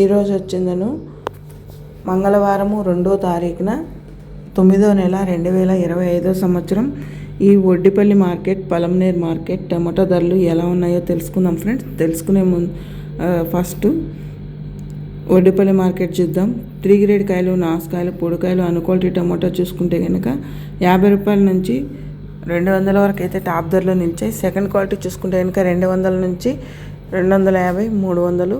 ఈరోజు వచ్చిందను. మంగళవారము రెండో తారీఖున తొమ్మిదో నెల రెండు వేల ఇరవై ఐదో సంవత్సరం. ఈ Oddipalli market Palamaner market tomato ధరలు ఎలా ఉన్నాయో తెలుసుకుందాం ఫ్రెండ్స్. తెలుసుకునే ముందు ఫస్ట్ ఒడ్డిపల్లి మార్కెట్ చూద్దాం. త్రీ గ్రేడ్ కాయలు నాసుకాయలు పొడికాయలు అనుక్వాలిటీ టమాటో చూసుకుంటే కనుక యాభై రూపాయల నుంచి రెండు వందల వరకు అయితే టాప్ ధరలో నిలిచాయి. సెకండ్ క్వాలిటీ చూసుకుంటే కనుక రెండు వందల నుంచి రెండు వందల యాభై మూడు వందలు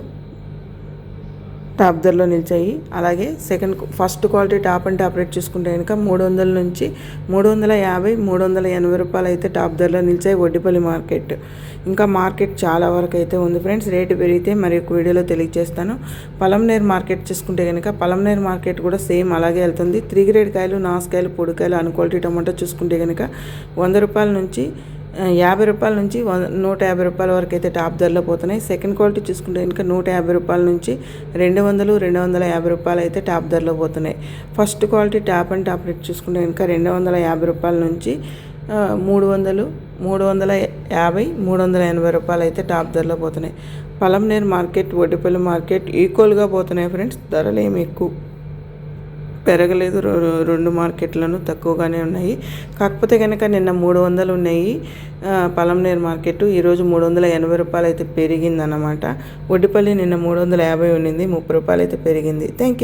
టాప్ ధరలో నిలిచాయి. అలాగే second first quality top and top rate చూసుకుంటే కనుక మూడు వందల నుంచి మూడు వందల యాభై మూడు వందల ఎనభై రూపాయలు అయితే టాప్ ధరలో నిలిచాయి వడ్డిపల్లి మార్కెట్. ఇంకా మార్కెట్ చాలా వరకు అయితే ఉంది ఫ్రెండ్స్. రేటు పెరిగితే మరి ఒక వీడియోలో తెలియజేస్తాను. పలంనేర్ మార్కెట్ చూసుకుంటే కనుక పలంనేర్ మార్కెట్ కూడా సేమ్ అలాగే వెళ్తుంది. త్రీ గ్రేడ్ కాయలు నాసుకాయలు పొడికాయలు అన్క్వాలిటీ టమాటో చూసుకుంటే కనుక వంద రూపాయల నుంచి యాభై రూపాయల నుంచి నూట యాభై రూపాయల వరకు అయితే టాప్ ధరలో పోతున్నాయి. సెకండ్ క్వాలిటీ చూసుకుంటే ఇంకా నూట యాభై రూపాయల నుంచి రెండు వందలు రెండు వందల యాభై రూపాయలు అయితే టాప్ ధరలో పోతున్నాయి. First quality top and top rate చూసుకుంటే ఇంకా రెండు వందల యాభై రూపాయల నుంచి మూడు వందలు మూడు వందల యాభై మూడు వందల ఎనభై రూపాయలు అయితే టాప్ ధరలో పోతున్నాయి. పలంనేరు మార్కెట్ ఒడ్డిపల్లి మార్కెట్ ఈక్వల్గా పోతున్నాయి ఫ్రెండ్స్. ధరలు ఏమి ఎక్కువ. పెరగలేదు. రెండు మార్కెట్లను తక్కువగానే ఉన్నాయి. కాకపోతే కనుక నిన్న మూడు వందలు ఉన్నాయి. పలంనేరు మార్కెట్ ఈరోజు మూడు వందల ఎనభై రూపాయలు అయితే పెరిగిందన్నమాట. ఒడ్డిపల్లి నిన్న మూడు వందల యాభై ఉండింది. ముప్పై రూపాయలు అయితే పెరిగింది. Thank you